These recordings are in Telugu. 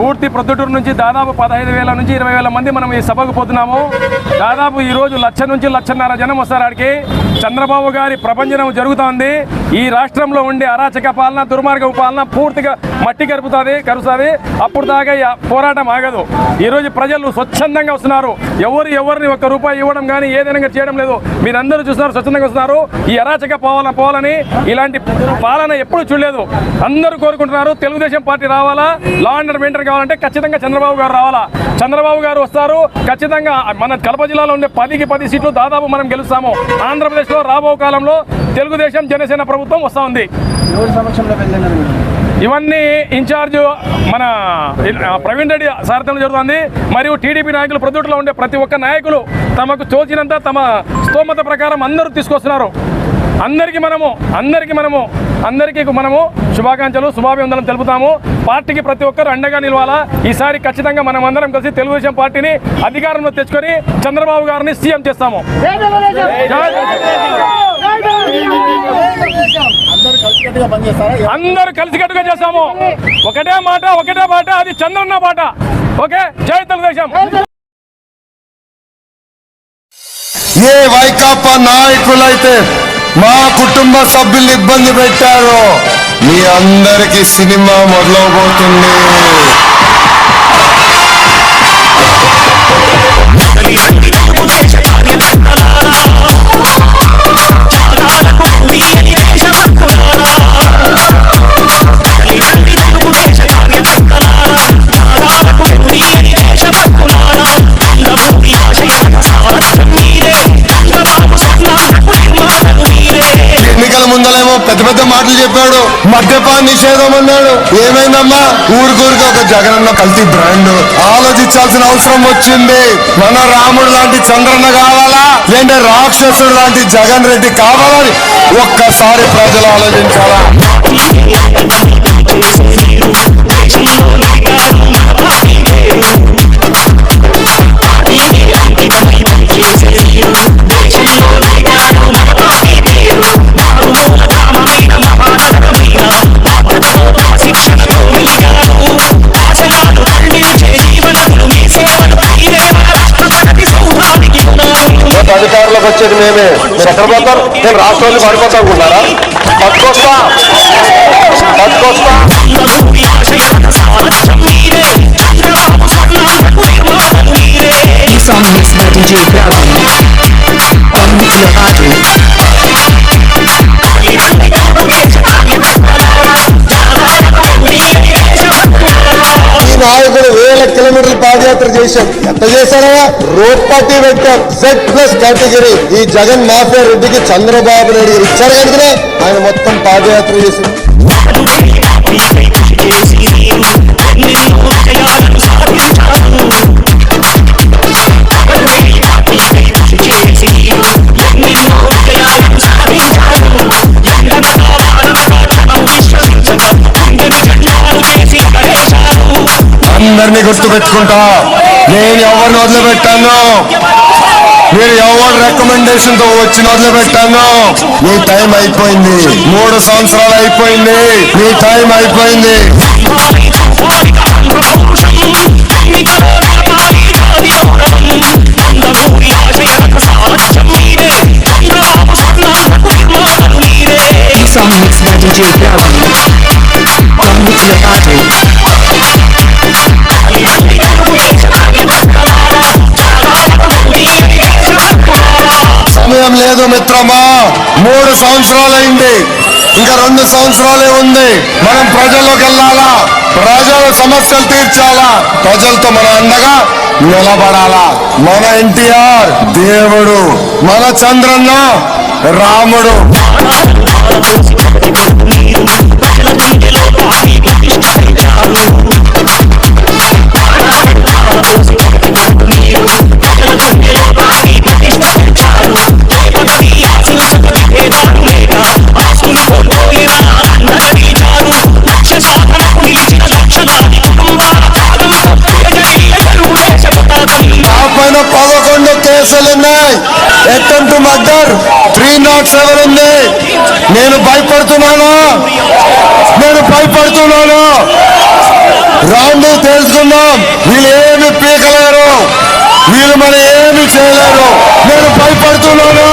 పూర్తి ప్రొద్దుటూరు నుంచి దాదాపు పదహైదు వేల నుంచి ఇరవై వేల మంది మనం ఈ సభకు పోతున్నాము. దాదాపు ఈరోజు లక్ష నుంచి లక్షన్నర జనం వస్తారు ఆడికి. చంద్రబాబు గారి ప్రపంచం జరుగుతోంది. ఈ రాష్ట్రంలో ఉండే అరాచక పాలన దుర్మార్గ పాలన పూర్తిగా మట్టి కరుపుతుంది కరుస్తుంది. అప్పుడు దాకా పోరాటం ఆగదు. ఈరోజు ప్రజలు స్వచ్ఛందంగా వస్తున్నారు. ఎవరు ఎవరిని ఒక్క రూపాయి ఇవ్వడం కానీ ఏదైనా చేయడం లేదు. మీరందరూ చూస్తున్నారు స్వచ్ఛందంగా వస్తున్నారు. ఈ అరాచక పాలన పోవాలని ఇలాంటి పాలన ఎప్పుడు చూడలేదు. అందరూ కోరుకుంటున్నారు తెలుగుదేశం పార్టీ రావాలా? లా అండ్ మెయింటైన్ కావాలంటే ఖచ్చితంగా చంద్రబాబు గారు రావాలా? చంద్రబాబు గారు వస్తారు. ఖచ్చితంగా మన కడప జిల్లాలో ఉండే పదికి పది సీట్లు దాదాపు మనం గెలుస్తాము. ఆంధ్రప్రదేశ్లో రాబో కాలంలో తెలుగుదేశం జనసేన ప్రభుత్వం వస్తూ ఉంది. ఇవన్నీ ఇన్ఛార్జ్ మన ప్రవీణ్ రెడ్డి సారథ్యంలో జరుగుతుంది. మరియు టీడీపీ నాయకులు ప్రొద్దుట్లో ఉండే ప్రతి ఒక్క నాయకులు తమకు తోచినంత తమ స్తోమత ప్రకారం అందరూ తీసుకొస్తున్నారు. అందరికీ మనము అందరికీ మనము అందరికీ మనము శుభాకాంక్షలు శుభాభివందనం తెలుపుతాము. పార్టీకి ప్రతి ఒక్కరు అండగా నిలవాలా? ఈసారి ఖచ్చితంగా మనం అందరం కలిసి తెలుగుదేశం పార్టీని అధికారంలో తెచ్చుకొని చంద్రబాబు గారిని సీఎం చేస్తాము. అందరూ కలిసికట్టుగా చేస్తాము. ఒకటే మాట ఒకటే మాట అది చంద్రన్న మాట ఓకే? జై తెలుగుదేశం. ఏ వైకాపా నాయకులైతే మా కుటుంబ సభ్యులు ఇబ్బంది పెట్టారు. మీ అందరికి సినిమా మొదలవబోతుంది. పెద్ద మాటలు చెప్పాడు. మద్యపాన నిషేధం అన్నాడు. ఏమైందమ్మా? ఊరికూరికి ఒక జగనన్న కల్తీ బ్రాండ్. ఆలోచించాల్సిన అవసరం వచ్చింది. మన రాముడు లాంటి చంద్రన్న కావాలా? లేదంటే రాక్షసుడు లాంటి జగన్ రెడ్డి కావాలని ఒక్కసారి ప్రజలు ఆలోచించాలా? అధికారంలోకి వచ్చేది మేమే. మీరు ఎక్కడ పోతారు? నేను రాష్ట్రాన్ని పడిపోతా అనుకున్నారా పట్టుకొస్తా పట్టుకొస్తా ఎంత చేశారా పార్టీ పెట్టాం. జెడ్ ప్లస్ కేటగిరీ ఈ జగన్ మాఫియా రెడ్డికి చంద్రబాబు నాయుడు గారు ఇచ్చారు కనుకనే ఆయన మొత్తం పాదయాత్ర చేసింది అందరినీ గుర్తు పెట్టుకుంటా నేను ఎవరిని వదిలిపెట్టాను మీరు ఎవరు రికమెండేషన్తో వచ్చి వదిలిపెట్టాను మీ టైం అయిపోయింది. మూడు సంవత్సరాలు అయిపోయింది. మీ టైం అయిపోయింది. లేదు మూడు సంవత్సరాలైంది. ఇంకా రెండు సంవత్సరాలే ఉంది. మనం ప్రజల్లోకి వెళ్ళాలా? ప్రజల సమస్యలు తీర్చాలా? ప్రజలతో మన అండగా నిలబడాలా? మన ఎన్టీఆర్ దేవుడు మన చంద్రన్న రాముడు. నా welcome to mother three not seven ఉంది. నేను భయపడుతున్నాను? నేను భయపడుతున్నాను? రాండి తెలుసుకుందాం. వీళ్ళు ఏమి పీకలేరు. వీళ్ళు మన ఏమి చేయలేరు. నేను భయపడుతున్నాను?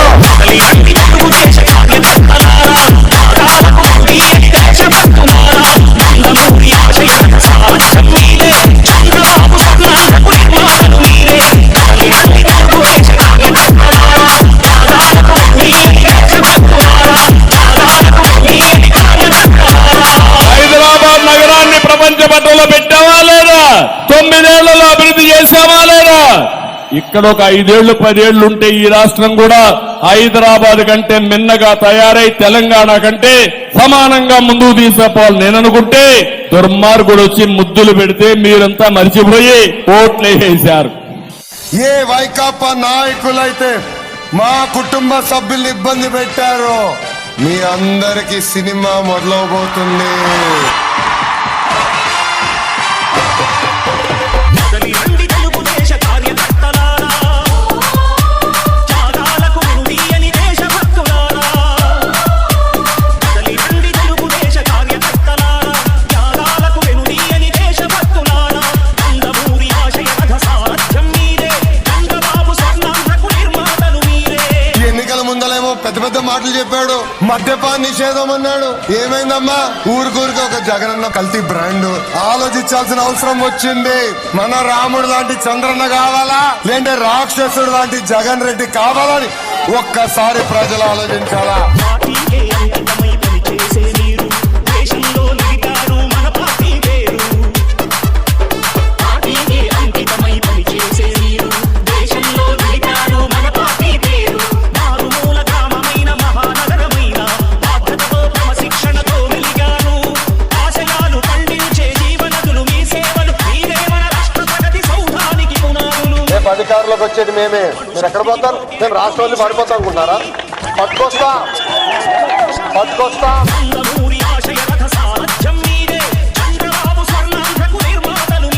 ఇక్కడ ఒక ఐదేళ్ళు పదేళ్ళు ఉంటే ఈ రాష్ట్రం కూడా హైదరాబాద్ కంటే మిన్నగా తయారై తెలంగాణ కంటే సమానంగా ముందుకు తీసుకుపోవాలి. నేను అనుకుంటే దుర్మార్గుడు వచ్చి ముద్దులు పెడితే మీరంతా మర్చిపోయి ఓట్లేసేశారు ఏ వైకాపా నాయకులైతే మా కుటుంబ సభ్యుల్ని ఇబ్బంది పెట్టారో మీ అందరికి సినిమా మొదలవబోతుంది. మద్యపాన నిషేధం అన్నాడు ఏమైందమ్మా? ఊరికూరికి ఒక జగనన్న కల్తీ బ్రాండ్. ఆలోచించాల్సిన అవసరం వచ్చింది. మన రాముడు లాంటి చంద్రన్న కావాలా? లేదంటే రాక్షసుడు లాంటి జగన్ రెడ్డి కావాలని ఒక్కసారి ప్రజలు ఆలోచించాలా? మేమే మీరు ఎక్కడ పోతారు? మేము రాష్ట్రంలో పడిపోతాం అనుకుంటారా పట్టుకొస్తా. పట్టుకొస్తా. నందమూరి ఆశయ రథ సారథ్యం మీరే చంద్రబాబు స్వర్ణాంధ్రకు నిర్మాతలు